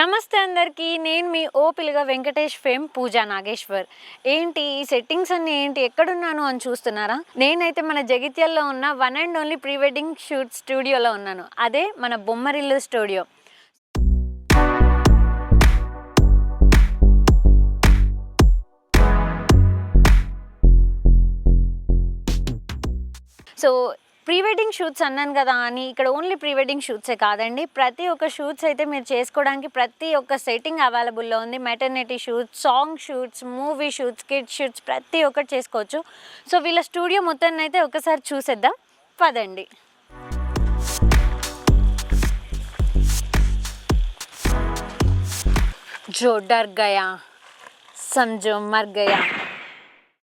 నమస్తే అందరికీ నేను మీ ఓ పిల్లగా వెంకటేష్ ఫేమ్ పూజా నాగేశ్వర్. ఏంటి ఈ సెట్టింగ్స్ అన్ని ఏంటి ఎక్కడున్నాను అని చూస్తున్నారా? నేనైతే మన జగిత్యాల్లో ఉన్న one and only pre wedding shoot స్టూడియోలో ఉన్నాను. అదే మన Bommarillu studio. So pre wedding shoots అన్నాను కదా అని ఇక్కడ ఓన్లీ ప్రీ వెడ్డింగ్ షూట్సే కాదండి. ప్రతి ఒక్క షూట్స్ అయితే మీరు చేసుకోవడానికి ప్రతి ఒక్క సెట్టింగ్ అవైలబుల్లో ఉంది. Maternity shoots song shoots movie shoots kid shoots ప్రతి ఒక్కటి చేసుకోవచ్చు. సో వీళ్ళ స్టూడియో మొత్తాన్ని అయితే ఒకసారి చూసేద్దాం. పదండి. జో డర్ గయా సంజో మర్ గయా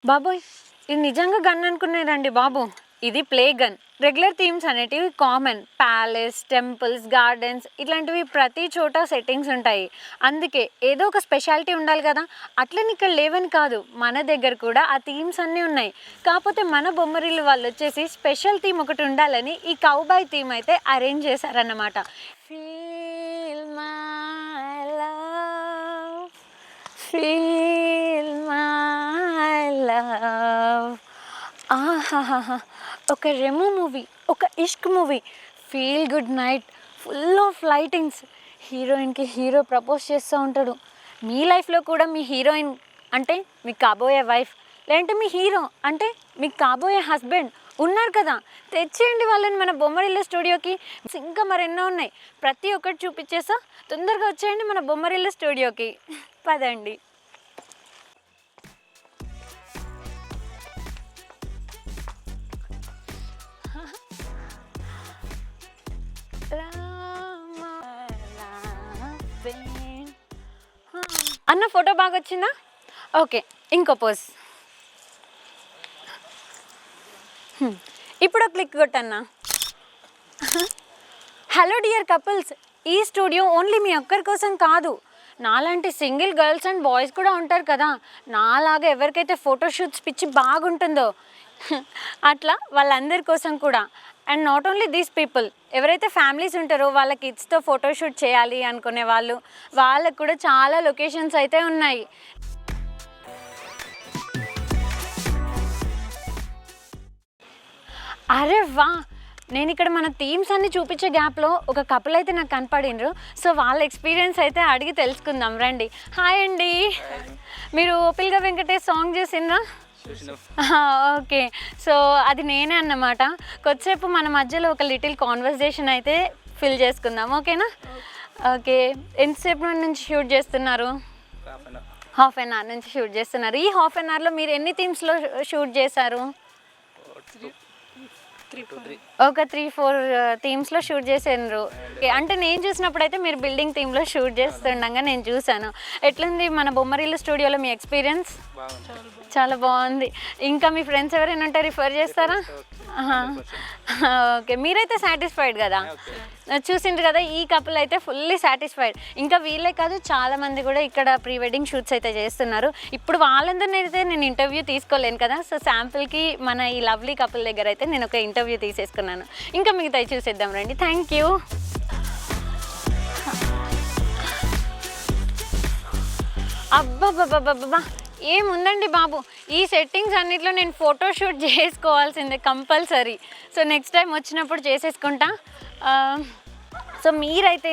బాబోయ్ ఇది నిజంగా గన్ అనుకున్నారండి బాబు. ఇది ప్లే గన్. రెగ్యులర్ థీమ్స్ అనేటివి కామన్. ప్యాలెస్ టెంపుల్స్ గార్డెన్స్ ఇట్లాంటివి ప్రతి చోట సెట్టింగ్స్ ఉంటాయి. అందుకే ఏదో ఒక స్పెషాలిటీ ఉండాలి కదా. అట్లని ఇక్కడ లేవని కాదు. మన దగ్గర కూడా ఆ థీమ్స్ అన్నీ ఉన్నాయి. కాకపోతే మన బొమ్మరిలు వాళ్ళు వచ్చేసి స్పెషల్ థీమ్ ఒకటి ఉండాలని ఈ కౌబాయ్ థీమ్ అయితే అరేంజ్ చేశారన్నమాట. Feel my love feel my love ఆహాహా ఒక రెమో మూవీ ఒక Ishq movie feel good night full of lightings. హీరోయిన్కి హీరో ప్రపోజ్ చేస్తూ ఉంటాడు. మీ లైఫ్లో కూడా మీ హీరోయిన్ అంటే మీకు కాబోయే వైఫ్ లేదంటే మీ హీరో అంటే మీకు కాబోయే హస్బెండ్ ఉన్నారు కదా. తెచ్చేయండి వాళ్ళని మన బొమ్మరిల్ల స్టూడియోకి. ఇంకా మరెన్నో ఉన్నాయి. ప్రతి ఒక్కటి చూపించేసా. తొందరగా వచ్చేయండి మన బొమ్మరిల్లు స్టూడియోకి. పదండి. అన్న ఫోటో బాగా వచ్చిందా ఓకే ఇంకో పోజ్. ఇప్పుడు క్లిక్ కొట్టన్నా. హలో డియర్ కపుల్స్ ఈ స్టూడియో ఓన్లీ మీ ఒక్కరి కోసం కాదు. నాలాంటి సింగిల్ గర్ల్స్ అండ్ బాయ్స్ కూడా ఉంటారు కదా. నాలాగా ఎవరికైతే ఫోటోషూట్స్ పిచ్చి బాగుంటుందో అట్లా వాళ్ళందరి కోసం కూడా. And not only these people ఎవరైతే ఫ్యామిలీస్ ఉంటారో వాళ్ళ కిడ్స్తో ఫోటోషూట్ చేయాలి అనుకునే వాళ్ళు వాళ్ళకు కూడా చాలా లొకేషన్స్ అయితే ఉన్నాయి. అరే వా! నేను ఇక్కడ మన థీమ్స్ అన్ని చూపించే గ్యాప్లో ఒక కపుల్ అయితే నాకు కనపడిండ్రు. సో వాళ్ళ ఎక్స్పీరియన్స్ అయితే అడిగి తెలుసుకుందాం రండి. హాయ్ అండి. మీరు ఓపిల్గా వెంకటేష్ సాంగ్ చేసిందా ఓకే. సో అది నేనే అన్నమాట. కొద్దిసేపు మన మధ్యలో ఒక లిటిల్ కాన్వర్జేషన్ అయితే ఫిల్ చేసుకుందాం ఓకేనా? ఓకే. ఎంతసేపు నుంచి షూట్ చేస్తున్నారు? హాఫ్ అన్ అవర్ నుంచి షూట్ చేస్తున్నారు. ఈ హాఫ్ అన్ అవర్లో మీరు ఎన్ని థీమ్స్లో షూట్ చేశారు? ఒక త్రీ ఫోర్ థీమ్స్లో షూట్ చేసారు అంటే నేను చూసినప్పుడు అయితే మీరు బిల్డింగ్ థీమ్లో షూట్ చేస్తుండగా నేను చూశాను. ఎట్లుంది మన బొమ్మరిల్లు స్టూడియోలో మీ ఎక్స్పీరియన్స్? చాలా బాగుంది. ఇంకా మీ ఫ్రెండ్స్ ఎవరైనా ఉంటే రిఫర్ చేస్తారా? ఓకే మీరైతే సాటిస్ఫైడ్ కదా? చూసిండ్రు కదా ఈ కపుల్ అయితే ఫుల్లీ సాటిస్ఫైడ్ ఇంకా వీళ్ళే కాదు చాలా మంది కూడా ఇక్కడ ప్రీ వెడ్డింగ్ షూట్స్ అయితే చేస్తున్నారు. ఇప్పుడు వాళ్ళందరినీ అయితే నేను ఇంటర్వ్యూ తీసుకోలేను కదా సో శాంపుల్కి మన ఈ లవ్లీ కపుల్ దగ్గర అయితే నేను ఒక ఇంటర్వ్యూ తీసేసుకున్నాను. ఇంకా మిగతా చూసేద్దాం రండి. థ్యాంక్ యూ అబ్బబ్బబ్బబ్బబ్బా. ఏముందండి బాబు? ఈ సెట్టింగ్స్ అన్నిట్లో నేను ఫోటోషూట్ చేసుకోవాల్సిందే కంపల్సరీ సో నెక్స్ట్ టైం వచ్చినప్పుడు చేసేసుకుంటా. Um, సో మీరైతే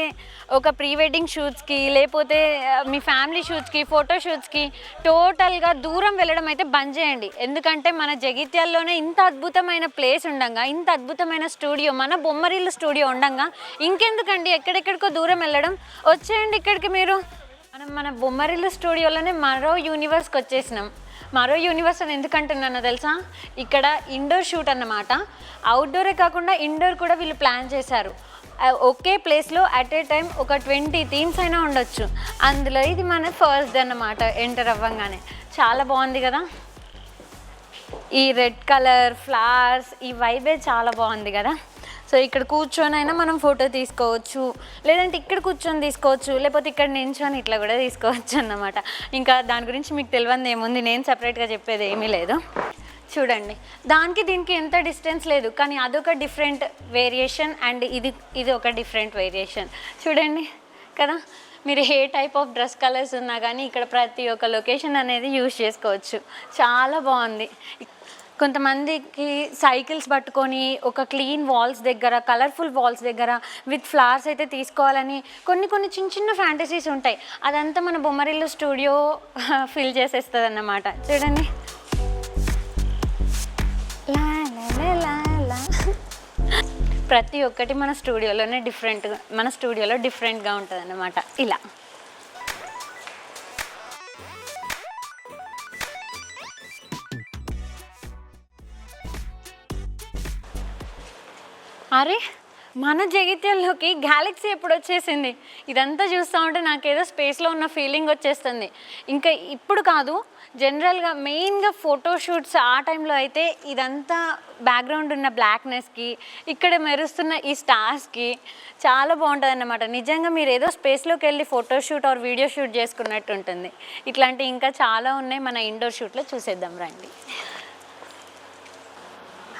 ఒక ప్రీ వెడ్డింగ్ షూట్స్కి లేకపోతే uh, మీ ఫ్యామిలీ షూట్స్కి ఫోటో షూట్స్కి టోటల్గా దూరం వెళ్ళడం అయితే బంద్ చేయండి. ఎందుకంటే మన జగిత్యాల్లోనే ఇంత అద్భుతమైన ప్లేస్ ఉండగా ఇంత అద్భుతమైన స్టూడియో మన బొమ్మరిల్లు స్టూడియో ఉండగా ఇంకెందుకండి ఎక్కడెక్కడికో దూరం వెళ్ళడం? వచ్చేయండి ఇక్కడికి మీరు. మనం మన బొమ్మరిల్లు స్టూడియోలోనే మరో యూనివర్స్కి వచ్చేసినాం. మరో యూనివర్స్ అని ఎందుకంటున్నానో తెలుసా? ఇక్కడ ఇండోర్ షూట్ అన్నమాట. అవుట్డోరే కాకుండా ఇండోర్ కూడా వీళ్ళు ప్లాన్ చేశారు. ఒకే ప్లేస్లో అట్ ఏ టైం ఒక ట్వంటీ థీమ్స్ అయినా ఉండొచ్చు. అందులో ఇది మన ఫస్ట్ అన్నమాట ఎంటర్ అవ్వంగానే. చాలా బాగుంది కదా? ఈ రెడ్ కలర్ ఫ్లవర్స్ ఈ వైబే చాలా బాగుంది కదా? సో ఇక్కడ కూర్చొని అయినా మనం ఫోటో తీసుకోవచ్చు. లేదంటే ఇక్కడ కూర్చొని తీసుకోవచ్చు. లేకపోతే ఇక్కడ నించొని ఇట్లా కూడా తీసుకోవచ్చు అన్నమాట. ఇంకా దాని గురించి మీకు తెలియంది ఏముంది? నేను సపరేట్గా చెప్పేది ఏమీ లేదు. చూడండి. దానికి దీనికి ఎంత డిస్టెన్స్ లేదు. కానీ అదొక డిఫరెంట్ వేరియేషన్ అండ్ ఇది ఇది ఒక డిఫరెంట్ వేరియేషన్ చూడండి కదా? మీరు ఏ టైప్ ఆఫ్ డ్రెస్ కలర్స్ ఉన్నా కానీ ఇక్కడ ప్రతి ఒక్క లొకేషన్ అనేది యూజ్ చేసుకోవచ్చు. చాలా బాగుంది. కొంతమందికి సైకిల్స్ పట్టుకొని ఒక క్లీన్ వాల్స్ దగ్గర కలర్ఫుల్ వాల్స్ దగ్గర విత్ ఫ్లవర్స్ అయితే తీసుకోవాలని కొన్ని కొన్ని చిన్న చిన్న ఫ్యాంటసీస్ ఉంటాయి. అదంతా మన బొమ్మరిల్లు స్టూడియో ఫిల్ చేసేస్తుంది అన్నమాట చూడండి. లా లా లా ప్రతి ఒక్కటి మన స్టూడియోలోనే డిఫరెంట్గా మన స్టూడియోలో డిఫరెంట్గా ఉంటుంది అన్నమాట ఇలా. అరే మన జగిత్యంలోకి గ్యాలక్సీ ఎప్పుడు వచ్చేసింది ఇదంతా చూస్తూ ఉంటే నాకేదో స్పేస్లో ఉన్న ఫీలింగ్ వచ్చేస్తుంది. ఇంకా ఇప్పుడు కాదు జనరల్గా మెయిన్గా ఫోటోషూట్స్ ఆ టైంలో అయితే ఇదంతా బ్యాక్గ్రౌండ్ ఉన్న బ్లాక్నెస్కి ఇక్కడ మెరుస్తున్న ఈ స్టార్స్కి చాలా బాగుంటుంది అన్నమాట నిజంగా మీరు ఏదో స్పేస్లోకి వెళ్ళి ఫోటోషూట్ ఆర్ వీడియో షూట్ చేసుకున్నట్టు ఉంటుంది. ఇట్లాంటి ఇంకా చాలా ఉన్నాయి మన ఇండోర్ షూట్లో చూసేద్దాం రండి.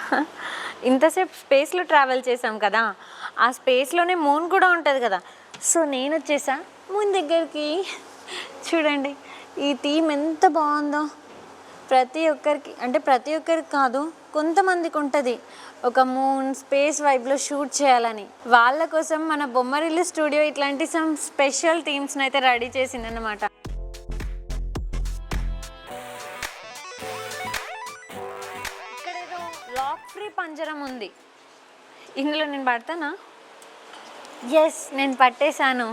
ఇంతసేపు స్పేస్లో ట్రావెల్ చేసాం కదా ఆ స్పేస్లోనే మూన్ కూడా ఉంటుంది కదా. సో నేను వచ్చేసా మూన్ దగ్గరికి. చూడండి ఈ థీమ్ ఎంత బాగుందో. ప్రతి ఒక్కరికి అంటే ప్రతి ఒక్కరికి కాదు కొంతమందికి ఉంటుంది ఒక మూన్ స్పేస్ వైబ్లో షూట్ చేయాలని. వాళ్ళ కోసం మన బొమ్మరిల్లు స్టూడియో ఇట్లాంటి సమ్ స్పెషల్ థీమ్స్ని అయితే రెడీ చేసిందన్నమాట. పంజరం ఉంది. ఇందులో నేను పడతానా? ఎస్ నేను పట్టేశాను.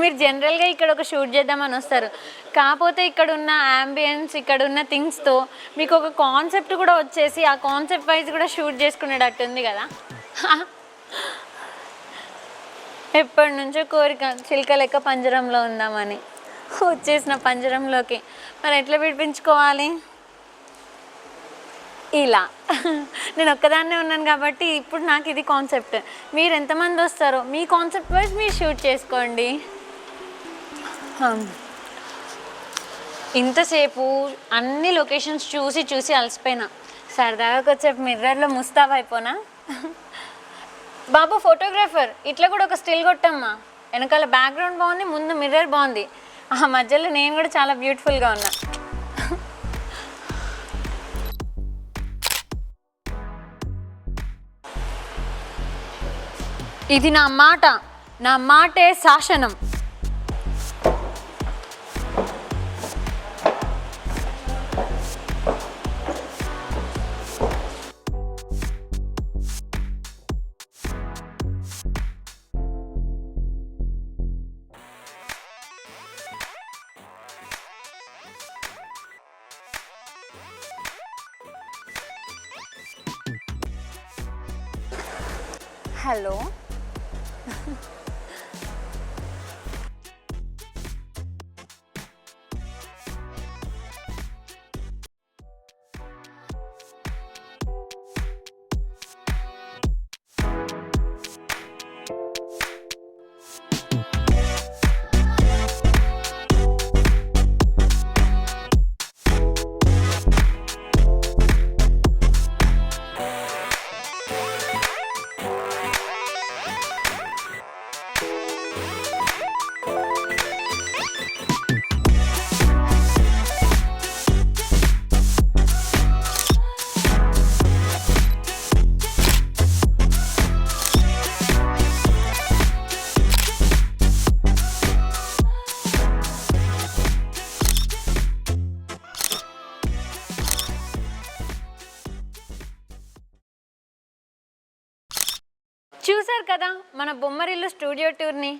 మీరు జనరల్గా ఇక్కడ ఒక షూట్ చేద్దామని వస్తారు. కాకపోతే ఇక్కడ ఉన్న అంబియన్స్ ఇక్కడ ఉన్న థింగ్స్తో మీకు ఒక కాన్సెప్ట్ కూడా వచ్చేసి ఆ కాన్సెప్ట్ వైజ్ కూడా షూట్ చేసుకునేటట్టు ఉంది కదా. ఎప్పటి నుంచో కోరిక చిలుక లెక్క పంజరంలో ఉందామని. వచ్చేసిన పంజరంలోకి. మరి ఎట్లా విడిపించుకోవాలి? ఇలా. నేను ఒక్కదాన్నే ఉన్నాను కాబట్టి ఇప్పుడు నాకు ఇది కాన్సెప్ట్ మీరు ఎంతమంది వస్తారో మీ కాన్సెప్ట్ వైజ్ మీరు షూట్ చేసుకోండి. Hmm. ఇంతసేపు అన్ని లొకేషన్స్ చూసి చూసి అలసిపోయినా. సరదాగా కొద్దిసేపు మిర్రర్లో ముస్తాబ్ అయిపోనా? బాబు ఫోటోగ్రాఫర్ ఇట్లా కూడా ఒక స్టిల్ కొట్టమ్మా. వెనకాల బ్యాక్గ్రౌండ్ బాగుంది ముందు మిర్రర్ బాగుంది. ఆ మధ్యలో నేను కూడా చాలా బ్యూటిఫుల్గా ఉన్నా. ఇది నా మాట. నా మాటే శాసనం. హలో మన బొమ్మరిల్లు స్టూడియో టూర్ని.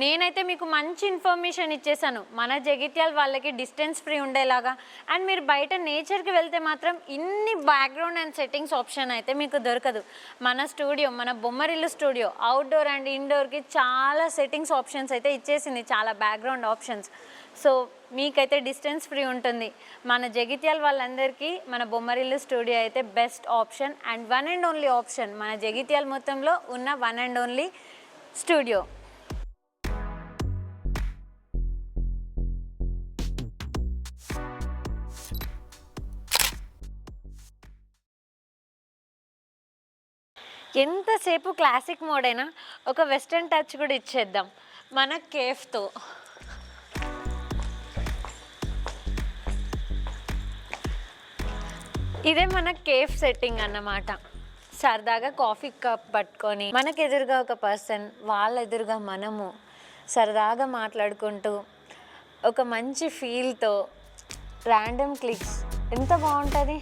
నేనైతే మీకు మంచి ఇన్ఫర్మేషన్ ఇచ్చేసాను మన జగిత్యాల వాళ్ళకి డిస్టెన్స్ ఫ్రీ ఉండేలాగా. అండ్ మీరు బయట నేచర్కి వెళ్తే మాత్రం ఇన్ని బ్యాక్గ్రౌండ్ అండ్ సెట్టింగ్స్ ఆప్షన్ అయితే మీకు దొరకదు. మన స్టూడియో మన బొమ్మరిల్లు స్టూడియో అవుట్డోర్ అండ్ ఇండోర్కి చాలా సెట్టింగ్స్ ఆప్షన్స్ అయితే ఇచ్చేసింది. చాలా బ్యాక్గ్రౌండ్ ఆప్షన్స్. సో మీకైతే డిస్టెన్స్ ఫ్రీ ఉంటుంది. మన జగిత్యాల వాళ్ళందరికీ మన బొమ్మరిల్లు స్టూడియో అయితే best option and one and only option. మన జగిత్యాల మొత్తంలో ఉన్న వన్ అండ్ ఓన్లీ స్టూడియో. ఎంతసేపు క్లాసిక్ మోడ్ అయినా ఒక వెస్ట్రన్ టచ్ కూడా ఇచ్చేద్దాం. మన కేఫ్తో. ఇదే మన కేఫ్ సెట్టింగ్ అన్నమాట. సరదాగా కాఫీ కప్ పట్టుకొని మనకు ఎదురుగా ఒక పర్సన్ వాళ్ళ ఎదురుగా మనము సరదాగా మాట్లాడుకుంటూ ఒక మంచి ఫీల్తో ర్యాండమ్ క్లిక్స్ ఎంత బాగుంటుంది?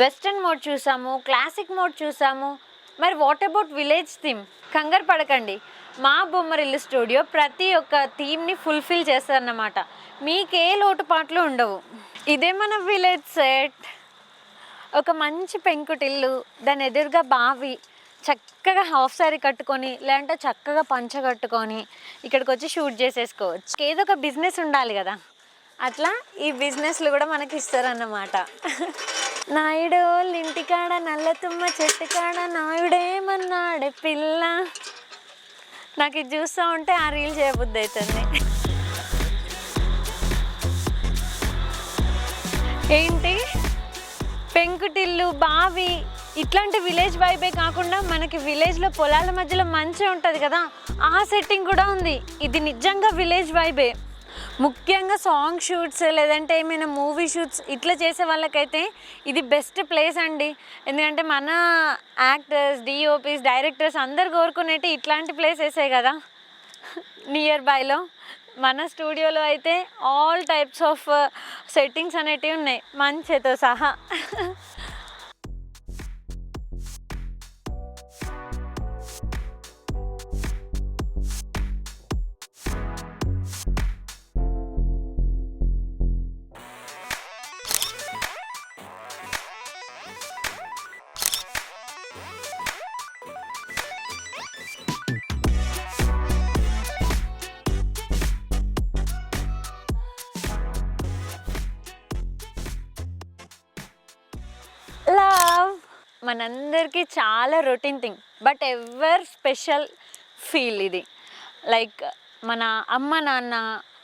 వెస్ట్రన్ మోడ్ చూసాము క్లాసిక్ మోడ్ చూసాము. మరి వాట్ అబౌట్ విలేజ్ థీమ్ కంగారు పడకండి. మా బొమ్మరిల్లు స్టూడియో ప్రతి ఒక్క థీమ్ని ఫుల్ఫిల్ చేస్తారన్నమాట మీకే లోటుపాట్లు ఉండవు. ఇదే మన విలేజ్ సెట్ ఒక మంచి పెంకుటిల్లు దాని ఎదురుగా బావి చక్కగా హాఫ్ సారీ కట్టుకొని లేదంటే చక్కగా పంచ కట్టుకొని ఇక్కడికి వచ్చి షూట్ చేసేసుకోవచ్చు. ఏదో ఒక బిజినెస్ ఉండాలి కదా. అట్లా ఈ బిజినెస్లు కూడా మనకి ఇస్తారన్నమాట. నాయుడు ఇంటికాడ నల్ల తుమ్మ చెట్టు కాడ నాయుడేమన్నాడే పిల్ల? నాకు ఇది చూస్తూ ఉంటే ఆ రీల్ చేయబుద్ధి అవుతుంది ఏంటి? పెంకుటిల్లు బావి ఇట్లాంటి విలేజ్ వైబే కాకుండా మనకి విలేజ్లో పొలాల మధ్యలో మంచి ఉంటుంది కదా? ఆ సెట్టింగ్ కూడా ఉంది. ఇది నిజంగా విలేజ్ వైబే. ముఖ్యంగా సాంగ్ షూట్స్ లేదంటే ఏమైనా మూవీ షూట్స్ ఇట్లా చేసే వాళ్ళకైతే ఇది బెస్ట్ ప్లేస్ అండి. ఎందుకంటే మన యాక్టర్స్ డిఓపీస్ డైరెక్టర్స్ అందరు కోరుకునేటి ఇట్లాంటి ప్లేసెసే కదా. నియర్ బైలో మన స్టూడియోలో అయితే ఆల్ టైప్స్ ఆఫ్ సెట్టింగ్స్ అనేటివి ఉన్నాయి. మంచితో సహా. మనందరికీ చాలా routine thing but ever special feel ఇది. లైక్ మన అమ్మ నాన్న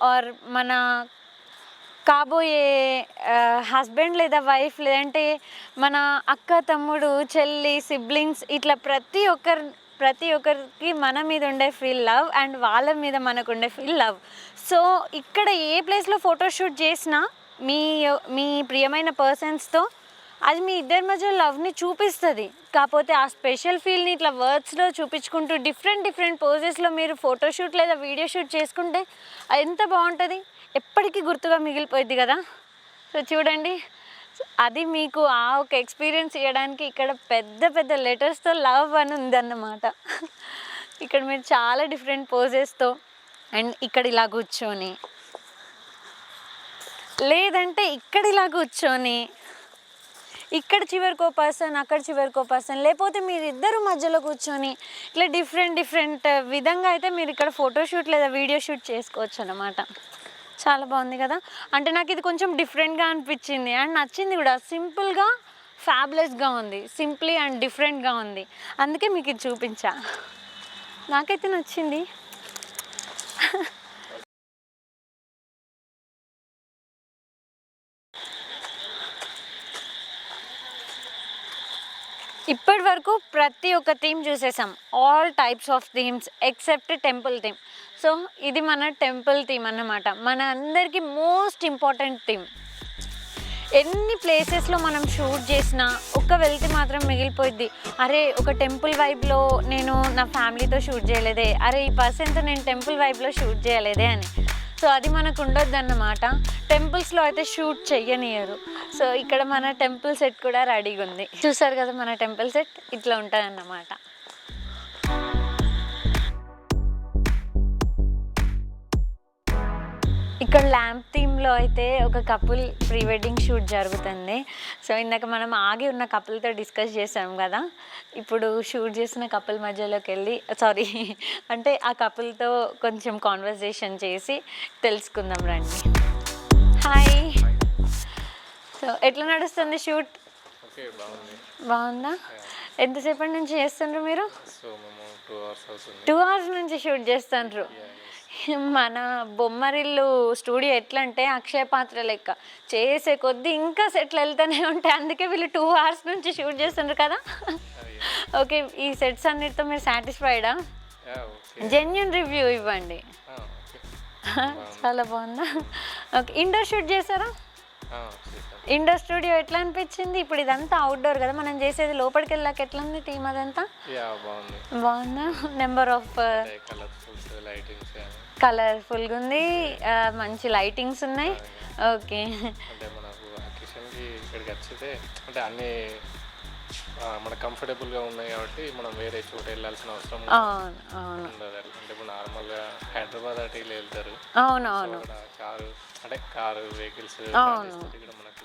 ఆర్ మన కాబోయే హస్బెండ్ లేదా వైఫ్ లేదంటే మన అక్క తమ్ముడు చెల్లి సిబ్లింగ్స్ ఇట్లా ప్రతి ఒక్కరి ప్రతి ఒక్కరికి మన మీద ఉండే ఫీల్ లవ్ అండ్ వాళ్ళ మీద మనకు ఉండే ఫీల్ లవ్. సో ఇక్కడ ఏ ప్లేస్లో ఫోటోషూట్ చేసినా మీ మీ ప్రియమైన పర్సన్స్తో అది మీ ఇద్దరి మధ్య లవ్ని చూపిస్తుంది. కాకపోతే ఆ స్పెషల్ ఫీల్ని ఇట్లా వర్డ్స్లో చూపించుకుంటూ డిఫరెంట్ డిఫరెంట్ పోజెస్లో మీరు ఫోటోషూట్ లేదా వీడియో షూట్ చేసుకుంటే అది ఎంత బాగుంటుంది? ఎప్పటికీ గుర్తుగా మిగిలిపోయింది కదా. సో చూడండి అది మీకు ఆ ఒక ఎక్స్పీరియన్స్ ఇవ్వడానికి ఇక్కడ పెద్ద పెద్ద లెటర్స్తో లవ్ అని ఉందన్నమాట. ఇక్కడ మీరు చాలా డిఫరెంట్ పోజెస్తో అండ్ ఇక్కడ ఇలా కూర్చొని. లేదంటే ఇక్కడ ఇలా కూర్చొని ఇక్కడ చివరికో పర్సన్ అక్కడ చివరికో పర్సన్ లేకపోతే మీరు ఇద్దరు మధ్యలో కూర్చొని ఇట్లా డిఫరెంట్ డిఫరెంట్ విధంగా అయితే మీరు ఇక్కడ ఫోటోషూట్ లేదా వీడియో షూట్ చేసుకోవచ్చు అనమాట చాలా బాగుంది కదా? అంటే నాకు ఇది కొంచెం డిఫరెంట్గా అనిపించింది. అండ్ నచ్చింది కూడా. సింపుల్గా ఫ్యాబ్లెస్గా ఉంది. సింప్లీ అండ్ డిఫరెంట్గా ఉంది. అందుకే మీకు ఇది చూపించా. నాకైతే నచ్చింది. ఇప్పటి వరకు ప్రతి ఒక్క theme చూసేసాం. All types of themes except temple theme so ఇది మన టెంపుల్ థీమ్ అన్నమాట. మన అందరికీ మోస్ట్ ఇంపార్టెంట్ థీమ్ ఎన్ని ప్లేసెస్లో మనం షూట్ చేసినా ఒక్క వెళ్తే మాత్రం మిగిలిపోయింది అరే ఒక టెంపుల్ వైబ్లో నేను నా ఫ్యామిలీతో షూట్ చేయలేదే. అరే ఈ పర్సన్తో నేను టెంపుల్ వైబ్లో షూట్ చేయలేదే అని. సో అది మనకు ఉండొద్దు అన్నమాట టెంపుల్స్లో అయితే షూట్ చెయ్యనియరు. సో ఇక్కడ మన టెంపుల్ సెట్ కూడా రెడీగా ఉంది చూసారు కదా మన టెంపుల్ సెట్? ఇట్లా ఉంటుంది అన్నమాట ఇక్కడ ల్యాంప్ థీమ్లో అయితే ఒక కపుల్ ప్రీ వెడ్డింగ్ షూట్ జరుగుతుంది. సో ఇందాక మనం ఆగి ఉన్న కపుల్తో డిస్కస్ చేసాం కదా ఇప్పుడు షూట్ చేసిన కపుల్ మధ్యలోకి వెళ్ళి సారీ అంటే ఆ కపుల్తో కొంచెం కాన్వర్జేషన్ చేసి తెలుసుకుందాం రండి. హాయ్ సో ఎట్లా నడుస్తుంది షూట్? బాగుంది. ఎంతసేపటి నుంచి చేస్తుండ్రు మీరు? టూ అవర్స్ నుంచి షూట్ చేస్తుండ్రు. మన బొమ్మరిల్లు స్టూడియో ఎట్లా అంటే అక్షయ పాత్ర లెక్క. చేసే కొద్దీ ఇంకా సెట్లు వెళ్తూనే ఉంటాయి. అందుకే వీళ్ళు టూ అవర్స్ నుంచి షూట్ చేస్తుండ్రు కదా. ఓకే ఈ సెట్స్ అన్నిటితో మీరు సాటిస్ఫైడా జెన్యున్ రివ్యూ ఇవ్వండి. చాలా బాగుందా? ఓకే ఇండోర్ షూట్ చేశారా? ఇండోర్ స్టూడియో ఎట్లా అనిపించింది? ఇప్పుడు ఇదంతా అవుట్డోర్ కదా మనం చేసేది లోపలికి వెళ్ళాక ఎట్లా ఉంది టీమ్ అదంతా? బాగుంది. నెంబర్ ఆఫ్ కలర్ఫుల్గా ఉంది. మంచి లైటింగ్స్ ఉన్నాయి. ఓకే. అంటే మనకు అకేషన్కి ఇక్కడికి వచ్చితే అంటే అన్నీ ఆ, మన కంఫర్టబుల్గా ఉన్నాయి కాబట్టి మనం వేరే చోట వెళ్ళాల్సిన అవసరం ఉండదు. అంటే ఇప్పుడు నార్మల్గా హైదరాబాద్ అటు ఇల్లు వెళ్తారు. అవును అవును. అక్కడ కారు అంటే కారు వెహికల్స్. ఇక్కడ మనకు.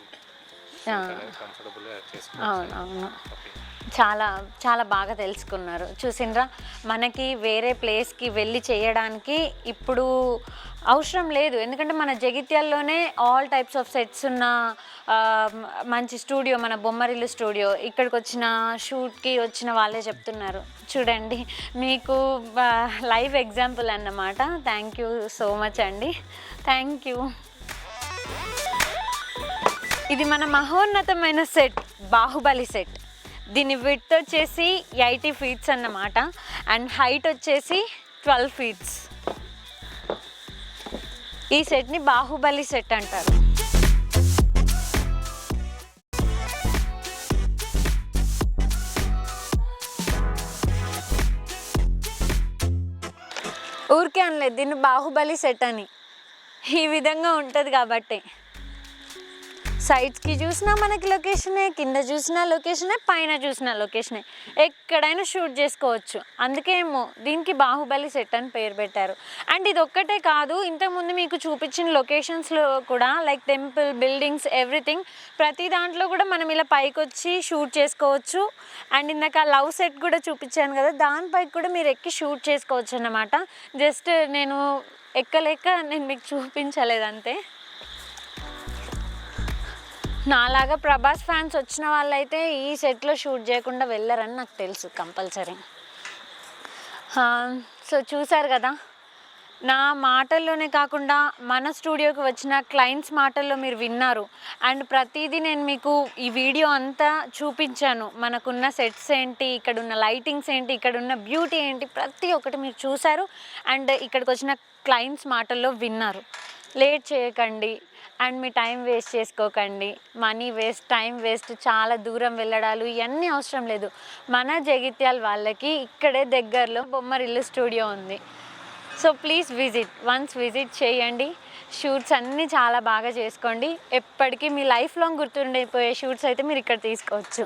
కంఫర్టబుల్గా చేసుకోవచ్చు చాలా చాలా బాగా తెలుసుకున్నారు. చూసిండ్రా మనకి వేరే ప్లేస్కి వెళ్ళి చేయడానికి ఇప్పుడు అవసరం లేదు. ఎందుకంటే మన జగిత్యాల్లోనే ఆల్ టైప్స్ ఆఫ్ సెట్స్ ఉన్న మంచి స్టూడియో మన బొమ్మరిల్లు స్టూడియో ఇక్కడికి వచ్చిన షూట్కి వచ్చిన వాళ్ళే చెప్తున్నారు. చూడండి మీకు లైవ్ ఎగ్జాంపుల్ అన్నమాట. థ్యాంక్ యూ సో మచ్ అండి. థ్యాంక్ యూ ఇది మన మహోన్నతమైన సెట్ బాహుబలి సెట్ దీని విడ్త్ వచ్చేసి ఎయిటీ ఫీట్స్ అన్నమాట. అండ్ హైట్ వచ్చేసి ట్వెల్వ్ ఫీట్స్ ఈ సెట్ని బాహుబలి సెట్ అంటారు. ఊరికే అనలేదు దీన్ని బాహుబలి సెట్ అని. ఈ విధంగా ఉంటుంది కాబట్టి. సైడ్స్కి చూసినా మనకి లొకేషనే కింద చూసినా లొకేషనే పైన చూసినా లొకేషనే. ఎక్కడైనా షూట్ చేసుకోవచ్చు. అందుకేమో దీనికి బాహుబలి సెట్ అని పేరు పెట్టారు. అండ్ ఇది ఒక్కటే కాదు ఇంతకుముందు మీకు చూపించిన లొకేషన్స్లో కూడా లైక్ టెంపుల్ బిల్డింగ్స్ ఎవ్రీథింగ్ ప్రతి దాంట్లో కూడా మనం ఇలా పైకి వచ్చి షూట్ చేసుకోవచ్చు. అండ్ ఇందాక లవ్ సెట్ కూడా చూపించాను కదా దానిపై కూడా మీరు ఎక్కి షూట్ చేసుకోవచ్చు అన్నమాట. జస్ట్ నేను ఎక్కలేక నేను మీకు చూపించలేదు అంతే నాలాగా ప్రభాస్ ఫ్యాన్స్ వచ్చిన వాళ్ళైతే ఈ సెట్లో షూట్ చేయకుండా వెళ్ళరని నాకు తెలుసు కంపల్సరీ. సో చూసారు కదా నా మాటల్లోనే కాకుండా మన స్టూడియోకి వచ్చిన క్లయింట్స్ మాటల్లో మీరు విన్నారు. అండ్ ప్రతిదీ నేను మీకు ఈ వీడియో అంతా చూపించాను. మనకున్న సెట్స్ ఏంటి ఇక్కడ ఉన్న లైటింగ్స్ ఏంటి ఇక్కడ ఉన్న బ్యూటీ ఏంటి ప్రతి ఒక్కటి మీరు చూశారు. అండ్ ఇక్కడికి వచ్చిన క్లయింట్స్ మాటల్లో విన్నారు. లేట్ చేయకండి అండ్ మీ టైం వేస్ట్ చేసుకోకండి. మనీ వేస్ట్ టైం వేస్ట్ చాలా దూరం వెళ్ళడాలు ఇవన్నీ అవసరం లేదు. మన జగిత్యాల వాళ్ళకి ఇక్కడే దగ్గరలో బొమ్మరిల్లు స్టూడియో ఉంది. So please visit once visit చేయండి. షూట్స్ అన్నీ చాలా బాగా చేసుకోండి. ఎప్పటికీ మీ లైఫ్ లాంగ్ గుర్తుండిపోయే షూట్స్ అయితే మీరు ఇక్కడ తీసుకోవచ్చు.